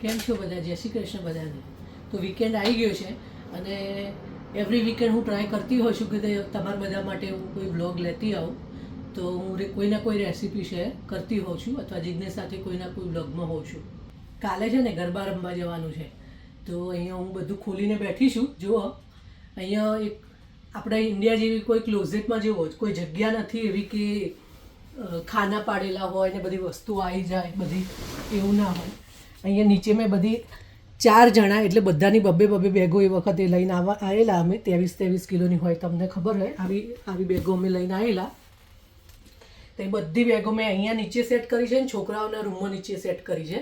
કેમ છો બધા? જય શ્રી કૃષ્ણ બધાને. તો વીકેન્ડ આવી ગયો છે અને એવરી વીકેન્ડ હું ટ્રાય કરતી હોઉં છું કે તમારા બધા માટે હું કોઈ બ્લોગ લેતી આવું. તો હું કોઈના કોઈ રેસીપી શેર કરતી હોઉં છું અથવા જીજ્ઞેસ સાથે કોઈના કોઈ બ્લોગમાં હોઉં છું. કાલે છે ને ગરબા રમવા જવાનું છે. તો અહીંયા હું બધું ખોલીને બેઠી છું. જુઓ. અહીંયા એક આપણા ઇન્ડિયા જેવી કોઈ ક્લોઝેટમાં જેવો કોઈ જગ્યા નથી એવી કે ખાના પાડેલા હોય ને બધી વસ્તુઓ આવી જાય, બધી એવું ના હોય. અહીંયા નીચે મેં બધી ચાર જણા એટલે બધાની બબ્બે બબ્બે બેગો એ વખતે લઈને આવવા આવેલા અમે, ત્રેવીસ ત્રેવીસ કિલોની હોય તમને ખબર હોય, આવી આવી બેગો અમે લઈને આવેલા તો એ બધી બેગો મેં અહીંયા નીચે સેટ કરી છે ને છોકરાઓના રૂમમાં નીચે સેટ કરી છે.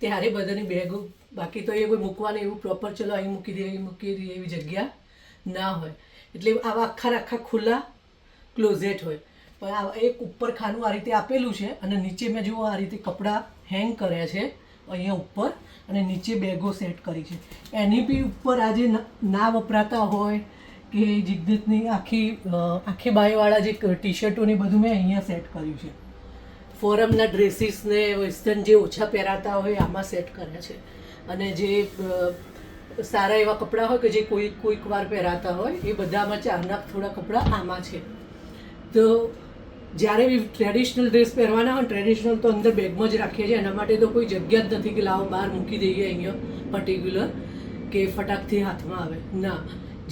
ત્યારે બધાની બેગો, બાકી તો એ કોઈ મૂકવાની એવું પ્રોપર ચલો અહીં મૂકી દઈએ, અહીં મૂકી દે એવી જગ્યા ના હોય. એટલે આવા આખા આખા ખુલ્લા ક્લોઝેટ હોય. પણ આ એક ઉપર ખાનું આ રીતે આપેલું છે અને નીચે મેં જુઓ આ રીતે કપડાં હેંગ કર્યા છે. અહીંયા ઉપર અને નીચે બેગો સેટ કરી છે. એની બી ઉપર આજે ના વપરાતા હોય કે જિગ્દતની આખી આખી બાયવાળા જે ટી શર્ટોની બધું મેં અહીંયા સેટ કર્યું છે. ફોરમના ડ્રેસીસને વેસ્ટર્ન જે ઓછા પહેરાતા હોય આમાં સેટ કર્યા છે. અને જે સારા એવા કપડાં હોય કે જે કોઈ, કોઈક વાર પહેરાતા હોય એ બધામાં ચારનાક થોડા કપડાં આમાં છે. તો જ્યારે બી ટ્રેડિશનલ ડ્રેસ પહેરવાના હોય ટ્રેડિશનલ તો અંદર બેગમાં જ રાખીએ છીએ. એના માટે તો કોઈ જગ્યા જ નથી કે લાવો, બહાર મૂકી દઈએ અહીંયા પર્ટિક્યુલર કે ફટાકથી હાથમાં આવે. ના.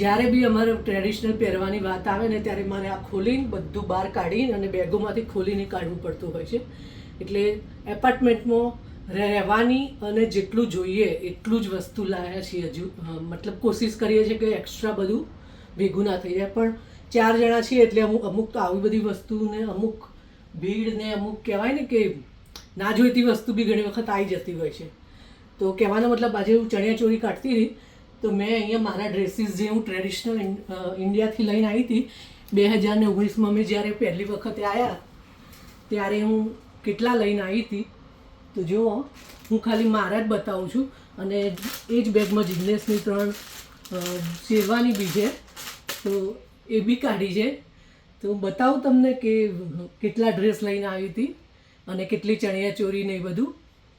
જ્યારે બી અમારે ટ્રેડિશનલ પહેરવાની વાત આવે ને ત્યારે મારે આ ખોલીને બધું બહાર કાઢીને અને બેગોમાંથી ખોલીને કાઢવું પડતું હોય છે. એટલે એપાર્ટમેન્ટમાં રહેવાની અને જેટલું જોઈએ એટલું જ વસ્તુ લાવ્યા છીએ હજુ. મતલબ કોશિશ કરીએ છીએ કે એક્સ્ટ્રા બધું ભેગું ના થઈ જાય. પણ ચાર જણા છીએ એટલે અમુક અમુક તો આવી બધી વસ્તુને, અમુક ભીડને, અમુક કહેવાય ને કે ના જોઈતી વસ્તુ બી ઘણી વખત આવી જતી હોય છે. તો કહેવાનો મતલબ આજે હું ચણિયા ચોરી કાઢતી હતી તો મેં અહીંયા મારા ડ્રેસીસ જે હું ટ્રેડિશનલ ઇન્ડિયાથી લઈને આવી હતી, બે હજાર ને ઓગણીસમાં મેં જ્યારે પહેલી વખતે આવ્યા ત્યારે હું કેટલા લઈને આવી હતી, તો જુઓ, હું ખાલી મારા જ બતાવું છું અને એ જ બેગમાં જિજ્ઞેસની ત્રણ શેરવાની બી છે. તો એ બી કાઢી છે. તો હું બતાવું તમને કે કેટલા ડ્રેસ લઈને આવી હતી અને કેટલી ચણિયા ચોરી ને એ બધું.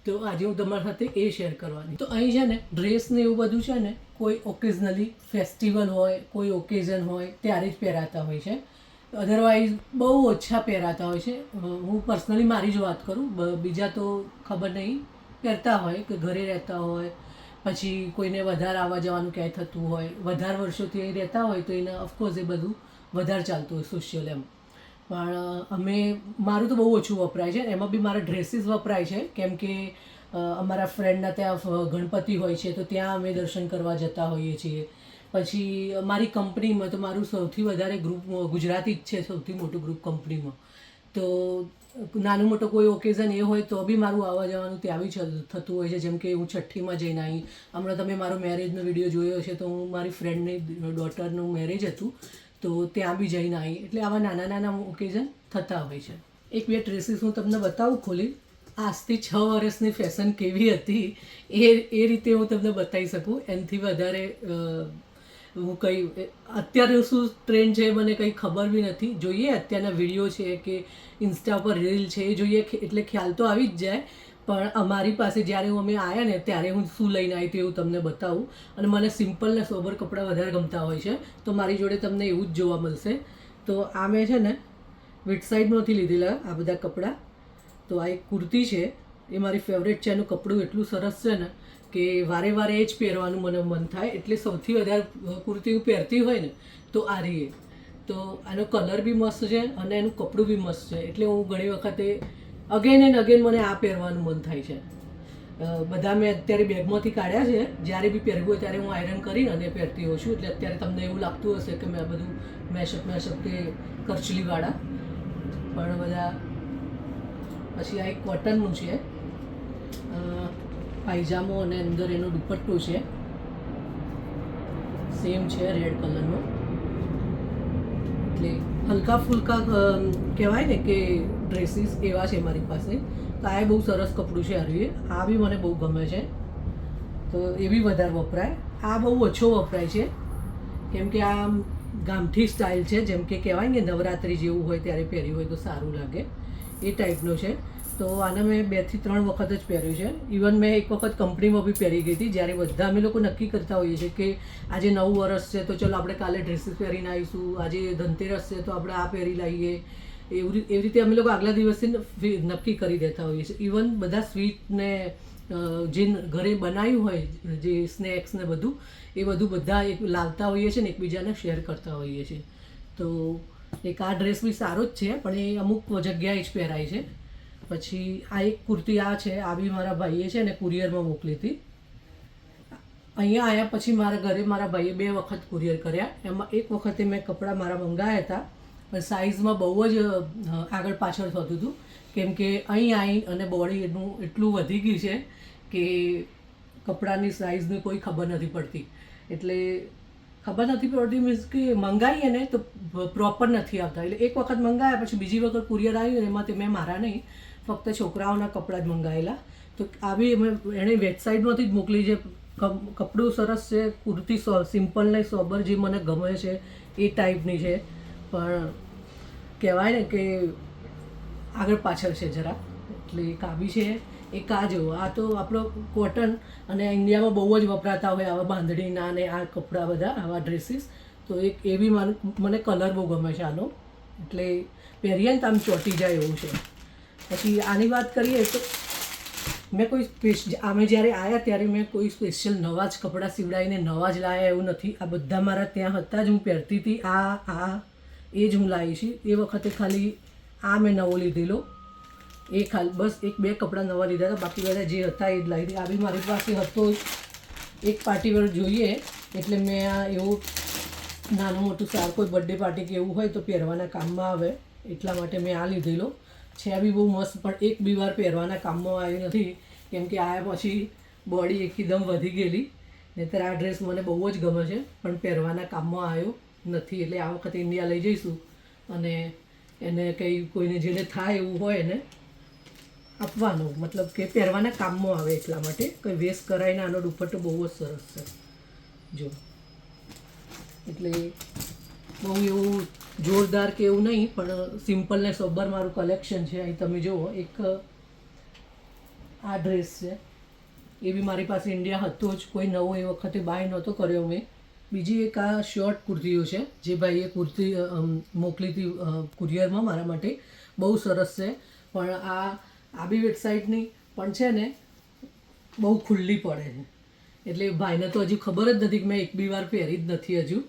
તો આજે હું તમારી સાથે એ શેર કરવાની. તો અહીં છે ને, ડ્રેસ ને એવું બધું છે ને, કોઈ ઓકેઝનલી ફેસ્ટિવલ હોય, કોઈ ઓકેઝન હોય, ત્યારે જ પહેરાતા હોય છે. અધરવાઇઝ બહુ ઓછા પહેરાતા હોય છે. હું પર્સનલી મારી જ વાત કરું. બીજા તો ખબર નહીં. પહેરતા હોય કે ઘરે રહેતા હોય પછી કોઈને વધારે આવવા જવાનું ક્યાંય થતું હોય, વધારે વર્ષોથી અહીં રહેતા હોય તો એને ઓફકોર્સ એ બધું વધારે ચાલતું હોય સોશિયલ એમ. પણ અમે, મારું તો બહુ ઓછું વપરાય છે એમાં બી મારા ડ્રેસીસ વપરાય છે. કેમ કે અમારા ફ્રેન્ડના ત્યાં ગણપતિ હોય છે તો ત્યાં અમે દર્શન કરવા જતા હોઈએ છીએ. પછી, મારી કંપનીમાં તો મારું સૌથી વધારે ગ્રુપ ગુજરાતી જ છે, સૌથી મોટું ગ્રુપ કંપનીમાં તો નાનું મોટું કોઈ ઓકેઝન એ હોય તો બી મારું આવવા જવાનું ત્યાં બી થતું હોય છે. જેમ કે હું છઠ્ઠીમાં જઈને આવી. હમણાં તમે મારો મેરેજનો વીડિયો જોયો છે તો હું મારી ફ્રેન્ડની ડોટરનું મેરેજ હતું. તો ત્યાં બી જઈને આવી. એટલે આવા નાના નાના ઓકેઝન થતા હોય છે. એક બે ડ્રેસીસ હું તમને બતાવું ખોલી આજથી છ વર્ષની ફેશન કેવી હતી એ એ રીતે હું તમને બતાવી શકું. એનાથી વધારે હું કંઈ અત્યારે શું ટ્રેન્ડ છે મને કંઈ ખબર બી નથી. જોઈએ, અત્યારના વીડિયો છે કે ઇન્સ્ટા પર રીલ છે એ જોઈએ એટલે ખ્યાલ તો આવી જ જાય. પણ અમારી પાસે જ્યારે હું અમે આવ્યા ને, ત્યારે હું શું લઈને આવી હતી એવું તમને બતાવું. અને મને સિમ્પલ ને સોબર કપડાં વધારે ગમતા હોય છે. તો મારી જોડે તમને એવું જ જોવા મળશે. તો આ મેં છે ને વિટ સાઈડમાંથી લીધેલા આ બધા કપડાં. તો આ એક કુર્તી છે. એ મારી ફેવરેટ છે. એનું કપડું એટલું સરસ છે ને કે વારે વારે એ જ પહેરવાનું મને મન થાય, એટલે સૌથી વધારે કુર્તી હું પહેરતી હોય ને, તો આ રહી તો આનો કલર બી મસ્ત છે અને એનું કપડું બી મસ્ત છે, એટલે હું ઘણી વખતે અગેન એન્ડ અગેન મને આ પહેરવાનું મન થાય છે. બધા મેં અત્યારે બેગમાંથી કાઢ્યા છે, જ્યારે બી પહેરવું હોય ત્યારે હું આયરન કરીને અને પહેરતી હોઉં છું, એટલે અત્યારે તમને એવું લાગતું હશે કે મેં બધું મેશઅપ મેશઅપ કે કરચલીવાળા. પણ બધા, પછી આ એક કોટનનું છે. પાયજામો અને અંદર એનું દુપટ્ટું છે. સેમ છે રેડ કલરનો એટલે હલકા ફુલકા કહેવાય ને કે ડ્રેસીસ એવા છે મારી પાસે. તો આ બહુ સરસ કપડું છે હરવી આ બી મને બહુ ગમે છે. તો એ બી વધારે વપરાય. આ બહુ ઓછો વપરાય છે. કેમ કે આ ગામઠી સ્ટાઇલ છે. જેમ કે કહેવાય ને નવરાત્રિ જેવું હોય, ત્યારે પહેર્યું હોય તો સારું લાગે. એ ટાઈપનો છે. તો આને મેં બેથી ત્રણ વખત જ પહેર્યું છે. ઇવન મેં એક વખત કંપનીમાં બી પહેરી ગઈ હતી, જ્યારે બધા અમે લોકો નક્કી કરતા હોઈએ છીએ કે આજે નવું વર્ષ છે, તો ચલો આપણે કાલે ડ્રેસીસ પહેરીને આવીશું, આજે ધનતેરસ છે, તો આપણે આ પહેરી લાવીએ એવી એવી રીતે અમે લોકો આગલા દિવસથી નક્કી કરી દેતા હોઈએ છીએ. ઇવન બધા સ્વીટને જે ઘરે બનાવ્યું હોય, જે સ્નેક્સ ને બધું, એ બધું બધા એક લાવતા હોઈએ છીએ ને એકબીજાને શેર કરતા હોઈએ છીએ. તો એક આ ડ્રેસ બી સારો જ છે, પણ એ અમુક જગ્યાએ જ પહેરાય છે. પછી આ એક કુર્તી આ છે, આ બી મારા ભાઈએ છે ને કુરિયરમાં મોકલી હતી. અહીંયા આવ્યા પછી મારા ઘરે મારા ભાઈએ બે વખત કુરિયર કર્યા. એમાં એક વખતે મેં કપડાં મારા મંગાવ્યા હતા, પણ સાઇઝમાં બહુ જ આગળ પાછળ થતું હતું. કેમ કે અહીં આવી અને બોડી એનું એટલું વધી ગયું છે કે કપડાની સાઇઝની કોઈ ખબર નથી પડતી. એટલે ખબર નથી પડતી મીન્સ કે મંગાવીએ ને તો પ્રોપર નથી આવતા. એટલે એક વખત મંગાવ્યા પછી બીજી વખત કુરિયર આવ્યું, એમાં તે મેં મારા નહીં. ફક્ત છોકરાઓના કપડાં જ મંગાવેલા તો આવી અમે એણે વેબસાઇટમાંથી જ મોકલી છે કપ- કપડું સરસ છે, કુર્તી સો, સિમ્પલ ને સોબર જે મને ગમે છે, એ ટાઈપની છે. પણ કહેવાય ને કે આગળ પાછળ છે જરા એટલે એક આવી છે, એક આ જેવો. આ તો આપણો કોટન અને ઇન્ડિયામાં બહુ જ વપરાતા હોય આવા બાંધણીના ને આ કપડાં બધા, આવા ડ્રેસીસ તો એક એ બી મને કલર બહુ ગમે છે આનો. એટલે પહેરીએ ને તો આમ ચોંટી જાય એવું છે. પછી આની વાત કરીએ તો મેં કોઈ સ્પેશ, અમે જ્યારે આવ્યા ત્યારે મેં કોઈ સ્પેશિયલ નવા જ કપડાં સીવડાવીને નવા જ લાવ્યા એવું નથી. આ બધા મારા ત્યાં હતા જ હું પહેરતી હતી. આ આ, એ જ હું લાવી છું. એ વખતે ખાલી આ મેં નવો લીધેલો. એ ખાલી, બસ એક બે કપડાં નવા લીધા હતા. બાકી બધા જે હતા એ જ લાવી હતી આ બી મારી પાસે હતો એક પાર્ટીવેર જોઈએ એટલે મેં આ એવું નાનું મોટું સાર કોઈ બર્થડે પાર્ટી કે એવું હોય તો પહેરવાના કામમાં આવે. એટલા માટે મેં આ લીધેલો. છે બી બહુ મસ્ત, પણ એક બી વાર પહેરવાના કામમાં આવી નથી. કેમ કે આ પછી બોડી એકદમ વધી ગયેલી. નહીતર આ ડ્રેસ મને બહુ જ ગમે છે, પણ પહેરવાના કામમાં આવ્યો નથી. એટલે આ વખતે ઇન્ડિયા લઈ જઈશું. અને એને કંઈ કોઈને જેને થાય એવું હોય એને આપવાનું. મતલબ કે પહેરવાના કામમાં આવે એટલા માટે. કંઈ વેસ્ટ કરાવીને આનો દુપટ્ટો બહુ જ સરસ છે. જો. એટલે બહુ એવું જોરદાર કે એવું નહીં, પણ સિમ્પલ ને સોબર મારું કલેક્શન છે. અહીં તમે જુઓ, એક, આ ડ્રેસ છે. એ બી મારી પાસે ઇન્ડિયા હતો જ. કોઈ નવો એ વખતે બાય નહોતો કર્યો મેં. બીજી એક આ શોર્ટ કુર્તીઓ છે, જે ભાઈએ કુર્તી મોકલી હતી કુરિયરમાં મારા માટે. બહુ સરસ છે. પણ આ આ બી વેબસાઇટની પણ છે ને, બહુ ખુલ્લી પડે છે. એટલે ભાઈને તો હજુ ખબર જ નથી કે મેં એક બી વાર પહેરી જ નથી હજુ.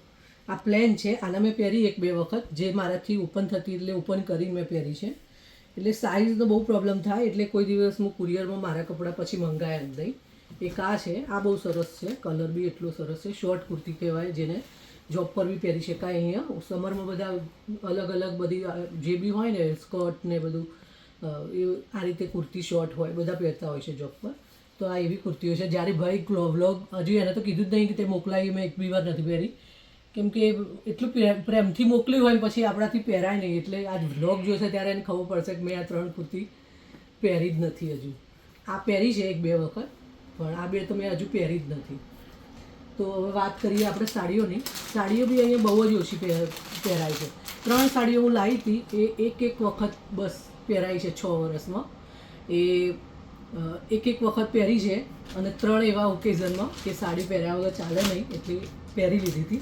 આ પ્લેન છે. આને મેં પહેરી એક બે વખત, જે મારાથી ઓપન થતી એટલે ઓપન કરી મેં પહેરી છે. એટલે સાઇઝનો બહુ પ્રોબ્લેમ થાય, એટલે કોઈ દિવસ હું કુરિયરમાં મારા કપડાં પછી મંગાયા જ નહીં. એક આ છે, આ બહુ સરસ છે. કલર બી એટલો સરસ છે. શોર્ટ કુર્તી કહેવાય, જેને જોબ પર બી પહેરી શકાય અહીંયા. સમરમાં બધા અલગ અલગ બધી જે બી હોય ને સ્કર્ટ ને બધું એ આ રીતે કુર્તી શોર્ટ હોય, બધા પહેરતા હોય છે જોબ પર. તો આ એવી કુર્તીઓ છે. જ્યારે ભાઈ વ્લોગ હજુ એને તો કીધું જ નહીં કે તે મોકલાવી મેં એક બી વાર નથી પહેરી. કેમ કે એટલું પ્રે- પ્રેમથી મોકલ્યું હોય પછી આપણાથી પહેરાય નહીં. એટલે આજ વ્લોગ જોશે ત્યારે એને ખબર પડશે કે મેં આ ત્રણ કુર્તી પહેરી જ નથી હજુ. આ પહેરી છે એક બે વખત, પણ આ બે તો મેં હજુ પહેરી જ નથી. તો હવે વાત કરીએ આપણે સાડીઓની. સાડીઓ બી અહીંયા બહુ જ ઓછી પહેર પહેરાય છે. ત્રણ સાડીઓ હું લાવી હતી. એ એક એક વખત બસ પહેરાઈ છે છ વર્ષમાં એ એક એક વખત પહેરી છે અને ત્રણ એવા ઓકેઝનમાં કે સાડી પહેર્યા વગર ચાલે નહીં. એટલે પહેરી લીધી હતી.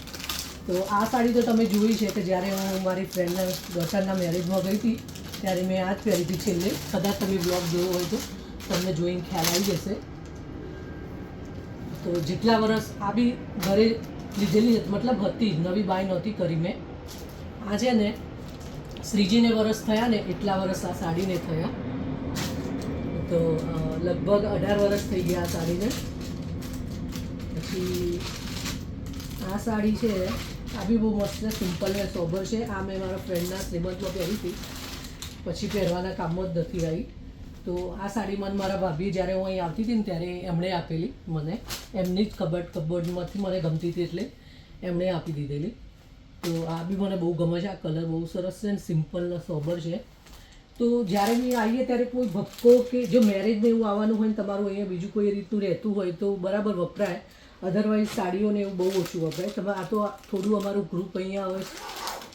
તો આ સાડી તો તમે જોઈ છે કે જ્યારે હું મારી ફ્રેન્ડના ડોટરના મેરેજમાં ગઈ હતી, ત્યારે મેં આ જ પહેરી હતી છેલ્લે. કદાચ તમે બ્લોગ જોયો હોય તો તમને જોઈને ખ્યાલ આવી જશે. તો જેટલા વર્ષ આ બી ઘરે લીધેલી મતલબ હતી નવી બાય નહોતી કરી મેં. આ છે ને, શ્રીજીને વરસ થયા ને એટલા વરસ આ સાડીને થયા. તો લગભગ અઢાર વરસ થઈ ગયા આ સાડીને. પછી આ સાડી છે આ બી બહુ મસ્ત સિમ્પલ ને સોબર છે. આ મેં મારા ફ્રેન્ડના શ્રીમંતમાં પહેરી હતી. પછી પહેરવાના કામમાં જ નથી આવી. તો આ સાડી મને મારા ભાભી જ્યારે હું અહીં આવતી હતી ને ત્યારે એમણે આપેલી મને. એમની જ કબડ કબોર્ડમાંથી મને ગમતી હતી એટલે એમણે આપી દીધેલી. તો આ બી મને બહુ ગમે છે, આ કલર બહુ સરસ છે ને સિમ્પલ ને સોબર છે. તો જ્યારે મેં આવીએ ત્યારે કોઈ ભક્કો કે જો મેરેજને એવું આવવાનું હોય ને તમારું અહીંયા બીજું કોઈ રીતનું રહેતું હોય તો બરાબર વપરાય. અધરવાઇઝ સાડીઓને એવું બહુ ઓછું વપરાય. તમે આ તો થોડું અમારું ગ્રુપ અહીંયા હવે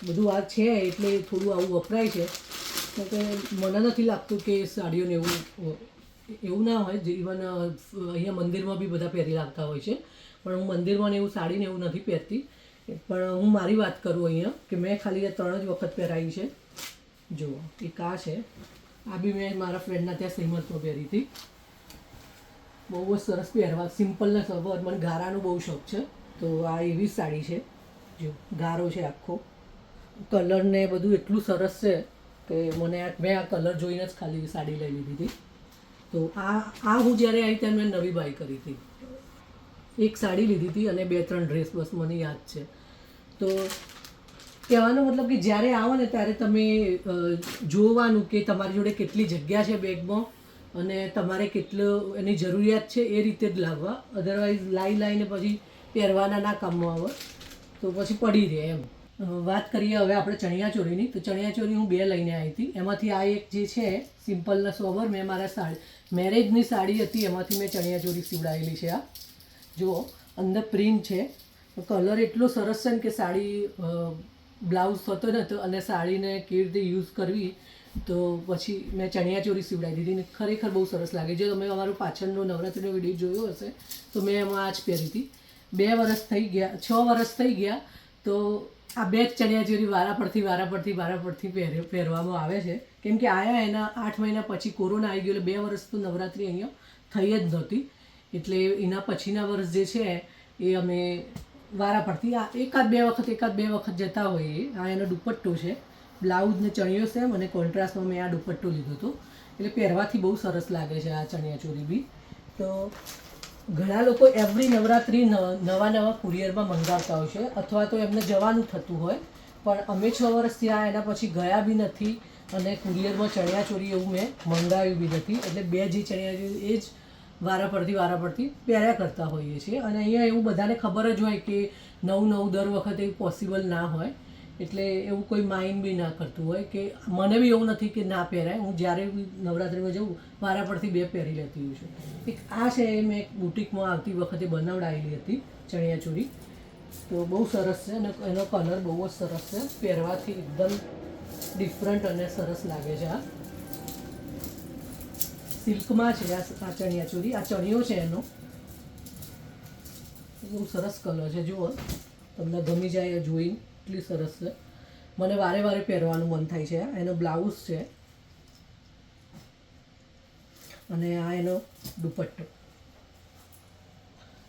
બધું આ છે એટલે થોડું આવું વપરાય છે. કે મને નથી લાગતું કે સાડીઓને એવું એવું ના હોય. ઇવન અહીંયા મંદિરમાં બી બધા પહેરી લાગતા હોય છે. પણ હું મંદિરમાં એવું સાડીને એવું નથી પહેરતી. પણ હું મારી વાત કરું અહીંયા કે મેં ખાલી ત્રણ જ વખત પહેરાવી છે. જુઓ, એક આ છે. આ બી મેં મારા ફ્રેન્ડના ત્યાં શ્રીમંતમાં પહેરી હતી. બહુ જ સરસ પહેરવા. સિમ્પલના સવર. મને ગારાનો બહુ શોખ છે. તો આ એવી સાડી છે. જો ગારો છે આખો. કલર ને બધું એટલું સરસ છે કે મને આ મેં આ કલર જોઈને જ ખાલી સાડી લઈ લીધી હતી. તો આ આ હું જ્યારે આવી ત્યારે મેં નવી બાય કરી હતી. એક સાડી લીધી હતી અને બે ત્રણ ડ્રેસ બસ મને યાદ છે. તો કહેવાનો મતલબ કે જ્યારે આવો ને ત્યારે તમે જોવાનું કે તમારી જોડે કેટલી જગ્યા છે બેગમાં અને તમારે કેટલું એની જરૂરિયાત છે એ રીતે જ લાવવા. અધરવાઇઝ લાઈ લાઈને પછી પહેરવાના ના કામમાં આવે. તો પછી પડી રહે એમ. વાત કરીએ હવે આપણે ચણિયાચોળીની તો ચણિયાચોળી હું બે લઈને આવી હતી. એમાંથી આ એક જે છે સિમ્પલના સોબર મેં મારા સાડી મેરેજની સાડી હતી. એમાંથી મેં ચણિયાચોળી સીવડાવેલી છે આ. જુઓ, અંદર પ્રિન્ટ છે. કલર એટલો સરસ છે ને કે સાડી બ્લાઉઝ થતો નહોતો અને સાડીને કેવી રીતે યુઝ કરવી તો પછી મેં ચણિયાચોરી સીવડાવી દીધી ને ખરેખર બહુ સરસ લાગે. જો તમે અમારો પાછળનો નવરાત્રિનો વીડિયો જોયો હશે, તો મેં એમાં આ જ પહેરી હતી. બે વર્ષ થઈ ગયા, છ વર્ષ થઈ ગયા, તો આ બે જ ચણિયાચોળી વારા પરથી વારા પરથી વારા પરથી પહેરે, પહેરવામાં આવે છે. કેમ કે આયા એના આઠ મહિના પછી કોરોના આવી ગયો એટલે બે વર્ષ તો નવરાત્રિ અહીંયા થઈ જ નહોતી. એટલે એના પછીના વર્ષ જે છે, એ અમે વારા પરથી આ એકાદ બે વખત, એકાદ બે વખત જતા હોઈએ. આ એનો દુપટ્ટો છે. બ્લાઉઝ ને ચણિયો સેમ અને કોન્ટ્રાસ્ટમાં મેં આ દુપટ્ટો લીધો હતો. એટલે પહેરવાથી બહુ સરસ લાગે છે આ ચણિયાચોળી બી. તો ઘણા લોકો એવરી નવરાત્રિ નવા નવા કુરિયરમાં મંગાવતા હોય છે અથવા તો એમને જવાનું થતું હોય. પણ અમે છ વર્ષ ત્યાં એના પછી ગયા બી નથી અને કુરિયરમાં ચણિયાચોળી એવું મેં મંગાવ્યું બી નથી. એટલે બે જે ચણિયાચોળી એ જ વારા પરથી વારા પરથી પહેર્યા કરતા હોઈએ છીએ. અને અહીંયા એવું બધાને ખબર જ હોય કે નવું નવું દર વખતે એવું પોસિબલ ના હોય. એટલે એવું કોઈ માઇન્ડ બી ના કરતું હોય કે મને બી એવું નથી કે ના પહેરાય. હું જ્યારે બી નવરાત્રિમાં જઉં, મારા પરથી બે પહેરી લેતી હોઉં છું. એક આ છે એ મેં બુટિકમાં આવતી વખતે બનાવડાવેલી હતી ચણિયાચોળી તો બહુ સરસ છે અને એનો કલર બહુ જ સરસ છે. પહેરવાથી એકદમ ડિફરન્ટ અને સરસ લાગે છે આ. સિલ્કમાં છે આ ચણિયાચોળી આ ચણિયો છે એનો. બહુ સરસ કલર છે. જુઓ, તમને ગમી જાય જોઈને. એટલી સરસ છે. મને વારે વારે પહેરવાનું મન થાય છે. એનો બ્લાઉઝ છે. અને આ એનો દુપટ્ટો.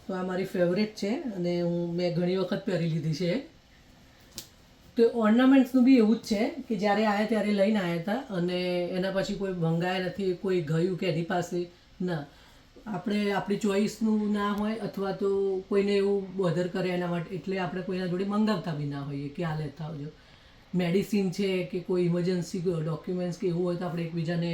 તો આ મારી ફેવરેટ છે અને હું મેં ઘણી વખત પહેરી લીધી છે. તો ઓર્નામેન્ટ્સનું બી એવું જ છે કે જ્યારે આવ્યા ત્યારે લઈને આવ્યા હતા અને એના પછી કોઈ ભંગાયા નથી, કોઈ ગયું કે એની પાસે. ના. આપણે આપણી ચોઈસનું ના હોય અથવા તો કોઈને એવું બોધર કરે એના માટે, એટલે આપણે કોઈના જોડે મંગાવતા બી ના હોઈએ કે આ લેતા આવજો. મેડિસિન છે કે કોઈ ઇમરજન્સી ડોક્યુમેન્ટ્સ કે એવું હોય તો આપણે એકબીજાને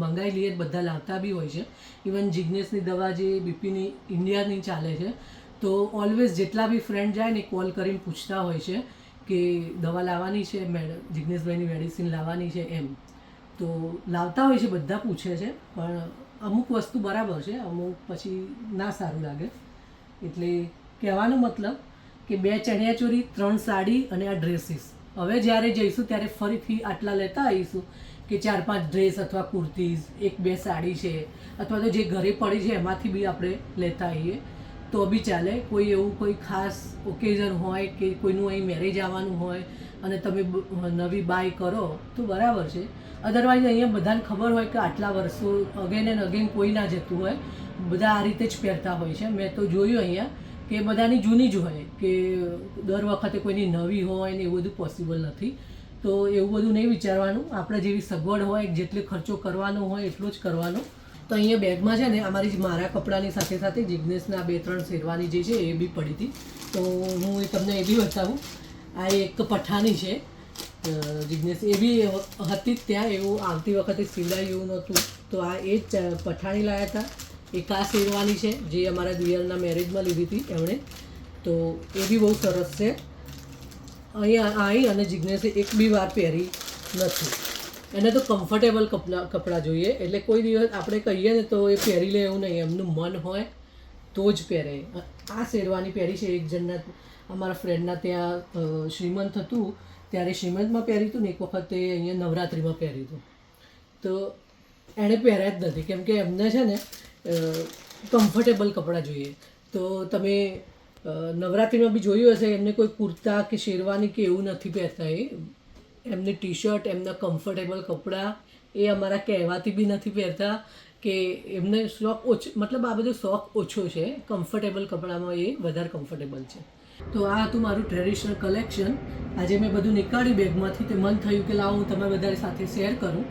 મંગાવી લઈએ, બધા લાવતા બી હોય છે. ઇવન જિગ્નેશની દવા જે બીપીની ઇન્ડિયાની ચાલે છે, તો ઓલવેઝ જેટલા બી ફ્રેન્ડ જાય ને કોલ કરીને પૂછતા હોય છે કે દવા લાવવાની છે જિગ્નેશભાઈની મેડિસિન લાવવાની છે એમ. તો લાવતા હોય છે, બધા પૂછે છે, પણ અમુક વસ્તુ બરાબર છે, અમુક પછી ના સારું લાગે. એટલે કહેવાનો મતલબ કે બે ચણિયાચોળી ત્રણ સાડી અને આ ડ્રેસીસ હવે જ્યારે જઈશું ત્યારે ફરીથી આટલા લેતા આવીશું કે ચાર પાંચ ડ્રેસ અથવા કુર્તીઝ, એક બે સાડી છે, અથવા તો જે ઘરે પડી છે એમાંથી બી આપણે લેતા આવીએ. તો બી ચાલે. કોઈ એવું કોઈ ખાસ ઓકેઝન હોય કે કોઈનું અહીં મેરેજ આવવાનું હોય અને તમે નવી બાય કરો, તો બરાબર છે. અદરવાઇઝ અહીંયા બધાને ખબર હોય કે આટલા વર્ષો અગેન એન્ડ અગેન કોઈ ના જતું હોય. બધા આ રીતે જ પહેરતા હોય છે. મેં તો જોયું અહીંયા કે બધાની જૂની જ હોય કે દર વખતે કોઈની નવી હોય ને એવું બધું પોસિબલ નથી. તો એવું બધું નહીં વિચારવાનું. આપણે જેવી સગવડ હોય, જેટલો ખર્ચો કરવાનો હોય એટલો જ કરવાનો. તો અહીંયા બેગમાં છે ને અમારી મારા કપડાની સાથે સાથે જિગ્નેશના બે ત્રણ શેરવાની જે છે એ બી પડી હતી. તો હું એ તમને એ બી બતાવું. આ એક પઠાની છે. જિગ્નેશ, એ બી હતી જ ત્યાં, એવું આવતી વખતે સિલાઈ એવું નહોતું. તો આ એ જ પઠાણી લાવ્યા હતા. એક આ શેરવાની છે, જે અમારા દિયરના મેરેજમાં લીધી હતી એમણે. તો એ બી બહુ સરસ છે. અહીંયા આવી અને જિજ્ઞેસે એક બી વાર પહેરી નથી. એને તો કમ્ફર્ટેબલ કપડાં કપડાં જોઈએ. એટલે કોઈ દિવસ આપણે કહીએ ને તો એ પહેરી લે એવું નહીં. એમનું મન હોય તો જ પહેરે. આ શેરવાની પહેરી છે. એક જણના અમારા ફ્રેન્ડના ત્યાં શ્રીમંત હતું. ત્યારે શ્રીમંતમાં પહેર્યું હતું ને એક વખત એ અહીંયા નવરાત્રિમાં પહેર્યું હતું તો એણે પહેર્યા જ નથી. કેમ કે એમને છે ને કમ્ફર્ટેબલ કપડાં જોઈએ. તો તમે નવરાત્રિમાં બી જોયું હશે, એમને કોઈ કુર્તા કે શેરવાની કે એવું નથી પહેરતા એ. એમની ટી શર્ટ એમના કમ્ફર્ટેબલ કપડાં, એ અમારા કહેવાથી બી નથી પહેરતા કે એમને શોખ ઓછો, મતલબ આ બધો શોખ ઓછો છે. કમ્ફર્ટેબલ કપડામાં એ વધારે કમ્ફર્ટેબલ છે. તો આ હતું મારું ટ્રેડિશનલ કલેક્શન આજે મેં બધું નીકાળ્યું બેગમાંથી તે મન થયું કે લાવું હું તમારી બધા સાથે શેર કરું.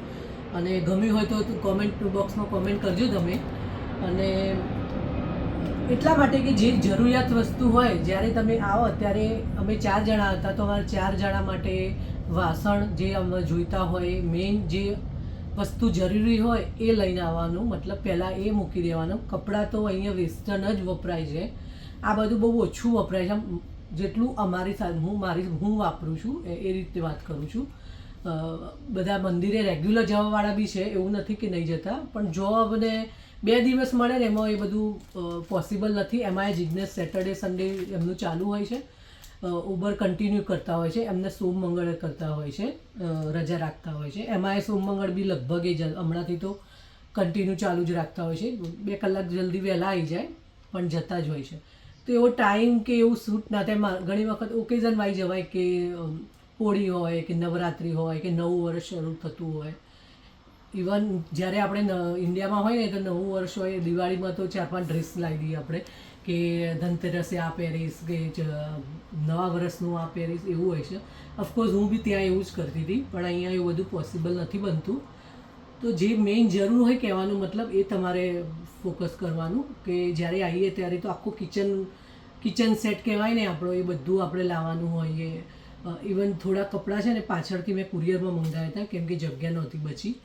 અને ગમ્યું હોય તો કોમેન્ટ બોક્સમાં કોમેન્ટ કરજો તમે. અને એટલા માટે કે જે જરૂરિયાત વસ્તુ હોય, જ્યારે તમે આવો, ત્યારે અમે ચાર જણા હતા, તો અમારા ચાર જણા માટે વાસણ જે અમે જોઈતા હોય મેઇન જે વસ્તુ જરૂરી હોય એ લઈને આવવાનું. મતલબ પહેલાં એ મૂકી દેવાનું. કપડાં તો અહીંયા વેસ્ટર્ન જ વપરાય છે. આ બધું બહુ ઓછું વપરાય છે. જેટલું અમારી સાથે હું મારી, હું વાપરું છું, એ રીતે વાત કરું છું. બધા મંદિરે રેગ્યુલર જવાવાળા બી છે, એવું નથી કે નહીં જતા. પણ જોબને બે દિવસ મળે ને, એમાં એ બધું પોસિબલ નથી. એમાં એ જિજ્ઞેસ સેટરડે, સન્ડે એમનું ચાલુ હોય છે. ઉબર કન્ટિન્યુ કરતા હોય છે, એમને સોમ મંગળ કરતા હોય છે રજા રાખતા હોય છે. એમાં એ સોમ મંગળ બી લગભગ એ જ હમણાંથી તો કન્ટિન્યુ ચાલુ જ રાખતા હોય છે. બે કલાક જલ્દી વહેલા આવી જાય, પણ જતા જ હોય છે. તો એવો ટાઈમ કે એવું સૂટ ના થાય ઘણી વખત ઓકેઝન વાઈ જવાય કે હોળી હોય, કે નવરાત્રિ હોય, કે નવું વર્ષ શરૂ થતું હોય. ઇવન જ્યારે આપણે ઇન્ડિયામાં હોય ને, તો નવું વર્ષ હોય, દિવાળીમાં તો ચાર પાંચ ડ્રેસ લાવી દઈએ આપણે. કે ધનતેરસે આ પહેરીશ કે નવા વર્ષનું આ પહેરીશ એવું હોય છે. ઓફકોર્સ હું બી ત્યાં એવું જ કરતી હતી, પણ અહીંયા એવું બધું પોસિબલ નથી બનતું. તો જે મેઇન જરૂર હોય કહેવાનું મતલબ એ તમારે ફોકસ કરવાનું કે જ્યારે આવીએ ત્યારે તો આખું કિચન કિચન સેટ કહેવાય ને આપણો, એ બધું આપણે લાવવાનું હોય ઇવન થોડા કપડાં છે ને પાછળથી મેં કુરિયરમાં મંગાવ્યા હતા, કેમ કે જગ્યા નહોતી બચી.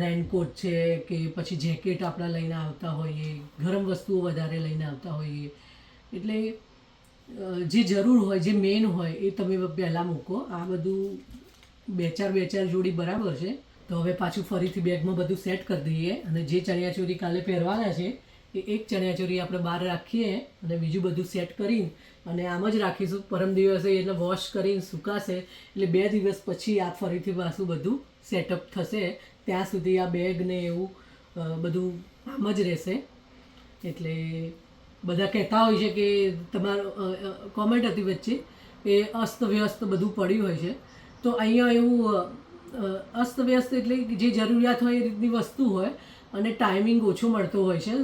રેનકોટ છે કે પછી જેકેટ આપણા લઈને આવતા હોઈએ, ગરમ વસ્તુઓ વધારે લઈને આવતા હોઈએ. એટલે જે જરૂર હોય, જે મેઇન હોય, એ તમે પહેલાં મૂકો. આ બધું બે ચાર બે ચાર જોડી બરાબર છે. તો હવે પાછું ફરીથી બેગમાં બધું સેટ કરી દઈએ અને જે ચણિયાચોરી કાલે પહેરવાના છે, એ એક ચણિયાચોરી આપણે બહાર રાખીએ અને બીજું બધું સેટ કરીને અને આમ જ રાખીશું. પરમ દિવસે એને વોશ કરીને સુકાશે. એટલે બે દિવસ પછી આ ફરીથી પાછું બધું સેટઅપ થશે. ત્યાં સુધી આ બેગ ને એવું બધું આમ જ રહેશે. એટલે બધા કહેતા હોય છે કે તમારું કોમેન્ટ હતી વચ્ચે એ અસ્ત વ્યસ્ત બધું પડ્યું હોય છે. તો અહીંયા એવું અ, અ, અસ્ત વ્યસ્ત એટલે જે જરૂરિયાત હોય એ રીતની વસ્તુ હોય અને ટાઈમિંગ ઓછો મળતો હોય છે.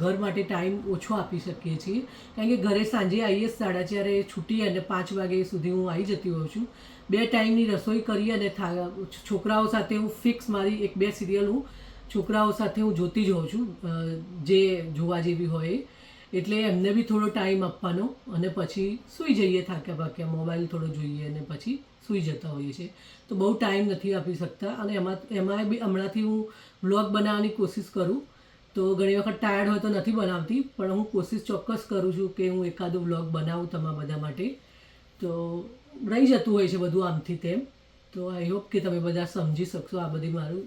ઘર માટે ટાઈમ ઓછો આપી શકીએ છીએ. કારણ કે ઘરે સાંજે આવીએ સાડા ચારે છૂટી અને પાંચ વાગે સુધી હું આવી જતી હોઉં છું. બે ટાઈમની રસોઈ કરી અને છોકરાઓ સાથે હું ફિક્સ મારી એક બે સિરિયલ હું છોકરાઓ સાથે હું જોતી જ હોઉં છું જે જોવા જેવી હોય. એટલે એમને બી થોડો ટાઈમ આપવાનો અને પછી સૂઈ જઈએ થાક્યા પાક્યા મોબાઈલ થોડો જોઈએ અને પછી સૂઈ જતા હોઈએ છીએ. તો બહુ ટાઈમ નથી આપી શકતા અને એમાં એમાં બી હમણાંથી હું વ્લોગ બનાવવાની કોશિશ કરું. તો ઘણી વખત ટાયર્ડ હોય તો નથી બનાવતી, પણ હું કોશિશ ચોક્કસ કરું છું કે હું એકાદો વ્લોગ બનાવું તમારા બધા માટે. તો રહી જતું હોય છે બધું આમથી તેમ. તો આઈ હોપ કે તમે બધા સમજી શકશો આ બધી મારું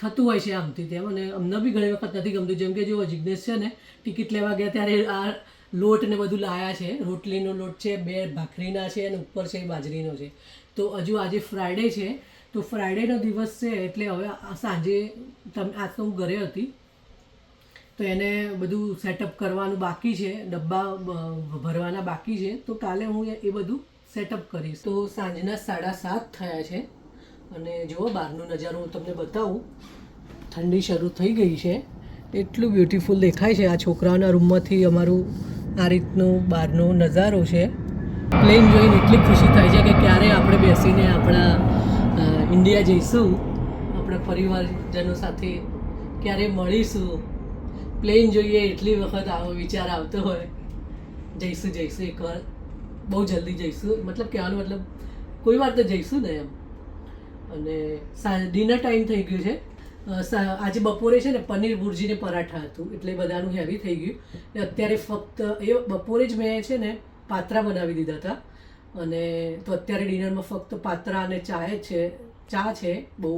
થતું હોય છે આમથી તેમ. અને અમને બી ઘણી વખત નથી ગમતું. જેમ કે જો જિજ્ઞેશ છે ને, ટિકિટ લેવા ગયા ત્યારે આ લોટ ને બધું લાયા છે. રોટલીનો લોટ છે, બે ભાખરીના છે અને ઉપર છે બાજરીનો છે. તો હજુ આજે ફ્રાઈડે છે. તો ફ્રાઈડેનો દિવસ છે એટલે હવે સાંજે તમે, આજ તો હું ઘરે હતી. તો એને બધું સેટઅપ કરવાનું બાકી છે, ડબ્બા ભરવાના બાકી છે. તો કાલે હું એ બધું સેટઅપ કરીશ. તો સાંજના સાડા સાત થયા છે. અને જુઓ, બહારનો નજારો હું તમને બતાવું. ઠંડી શરૂ થઈ ગઈ છે. એટલું બ્યુટીફુલ દેખાય છે આ છોકરાઓના રૂમમાંથી અમારું આ રીતનું બહારનો નજારો છે. પ્લેન જોઈને એટલી ખુશી થાય છે કે ક્યારે આપણે બેસીને આપણા ઇન્ડિયા જઈશું, આપણા પરિવારજનો સાથે ક્યારે મળીશું પ્લેન જોઈએ એટલી વખત આવો વિચાર આવતો હોય. જઈશું જઈશું એકવાર, બહુ જલ્દી જઈશું, મતલબ કહેવાનું મતલબ કોઈ વાર તો જઈશું ને એમ. અને ડિનર ટાઈમ થઈ ગયું છે. આજે બપોરે છે ને પનીર ભુરજીને પરાઠા હતું, એટલે બધાનું હેવી થઈ ગયું. ને અત્યારે ફક્ત, એ બપોરે જ મેં છે ને પાત્રા બનાવી દીધા હતા. અને તો અત્યારે ડિનરમાં ફક્ત પાત્રા અને ચા જ છે. ચા છે, બહુ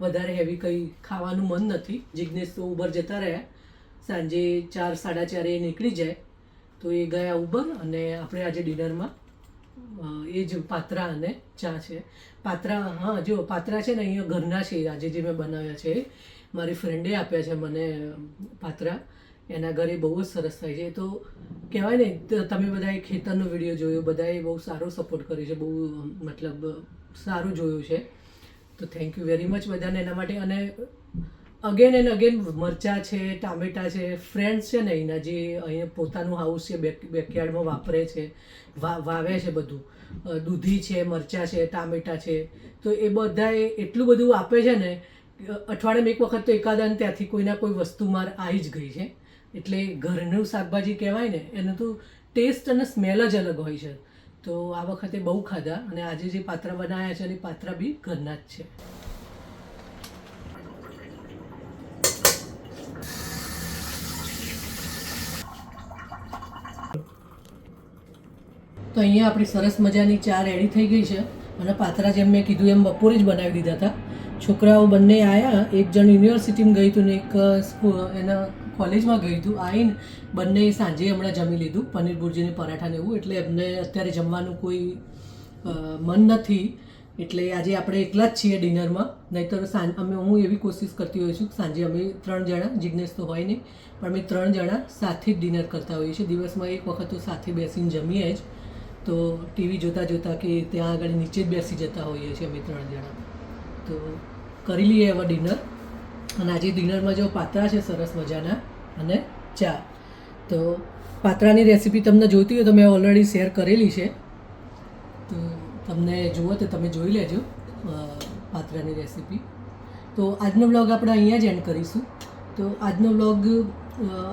વધારે હેવી કંઈ ખાવાનું મન નથી. જિજ્ઞેશ તો ઉબર જતા રહ્યા. સાંજે ચાર, સાડા ચારે નીકળી જાય. તો એ ગયા ઉબર અને આપણે આજે ડિનરમાં એ જ પાત્રા અને ચા છે. પાત્રા, હા, જો, પાત્રા છે ને અહીંયા ઘરના છે આજે જે મેં બનાવ્યા છે, મારી ફ્રેન્ડે આપ્યા છે મને પાત્રા. એના ઘરે બહુ જ સરસ થાય છે. તો કહેવાય ને તમે બધાએ ખેતરનો વીડિયો જોયો, બધાએ બહુ સારો સપોર્ટ કર્યો છે, બહુ મતલબ, સારું જોયું છે. તો થેન્ક યુ વેરી મચ બધાને એના માટે. અને અગેન એન્ડ અગેન મરચા છે, ટામેટા છે ફ્રેન્ડ્સ છે ને અહીંના જે અહીંયા પોતાનું હાઉસ છે બેક બેકયાર્ડમાં વાપરે છે વાવે છે બધું. દૂધી છે, મરચા છે, ટામેટા છે. તો એ બધાએ એટલું બધું આપે છે ને અઠવાડિયામાં એક વખત તો એકાદાન ત્યાંથી કોઈના કોઈ વસ્તુ માર આવી જ ગઈ છે. એટલે ઘરનું શાકભાજી કહેવાય ને, એનું તો ટેસ્ટ અને સ્મેલ જ અલગ હોય છે. તો આ વખતે બહુ ખાધા અને આજે જે પાત્રા બનાવ્યા છે એ પાત્રા બી ઘરના જ છે. તો અહીંયા આપણી સરસ મજાની ચા રેડી થઈ ગઈ છે અને પાત્રા જેમ મેં કીધું એમ બપોરે જ બનાવી દીધા હતા. છોકરાઓ બંને આવ્યા એક જણ યુનિવર્સિટીમાં ગઈ હતું ને એક એના કોલેજમાં ગયું હતું આવીને બંને સાંજે હમણાં જમી લીધું, પનીર ભુરજીને પરાઠાને એવું, એટલે એમને અત્યારે જમવાનું કોઈ મન નથી. એટલે આજે આપણે એકલા જ છીએ ડિનરમાં. નહીંતર સાંજ અમે, હું એવી કોશિશ કરતી હોઉં છું સાંજે અમે ત્રણ જણા જિજ્ઞેસ તો હોય નહીં, પણ અમે ત્રણ જણા સાથે જ ડિનર કરતા હોઈએ છીએ. દિવસમાં એક વખત તો સાથે બેસીને જમીએ જ. તો ટીવી જોતાં જોતાં કે ત્યાં આગળ નીચે જ બેસી જતા હોઈએ છીએ અમે ત્રણ જણા. તો કરી લઈએ એવા ડિનર. અને આજે ડિનરમાં જો પાત્રા છે, સરસ મજાના અને ચા. તો પાત્રાની રેસીપી તમને જોઈતી હોય તો મેં ઓલરેડી શેર કરેલી છે. તો તમને જુઓ તો તમે જોઈ લેજો પાત્રાની રેસીપી. તો આજનો બ્લોગ આપણે અહીંયા જ એન્ડ કરીશું. તો આજનો બ્લોગ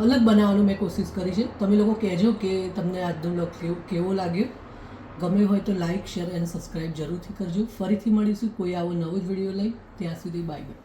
અલગ બનાવવાનું મેં કોશિશ કરી છે. તમે લોકો કહેજો કે તમને આજનો બ્લોગ કેવો લાગ્યો. ગમે હોય તો લાઇક શેર એન્ડ સબસ્ક્રાઈબ જરૂરથી કરજો. ફરીથી મળીશું કોઈ આવો નવો જ વીડિયો લઈ ત્યાં સુધી બાય બાય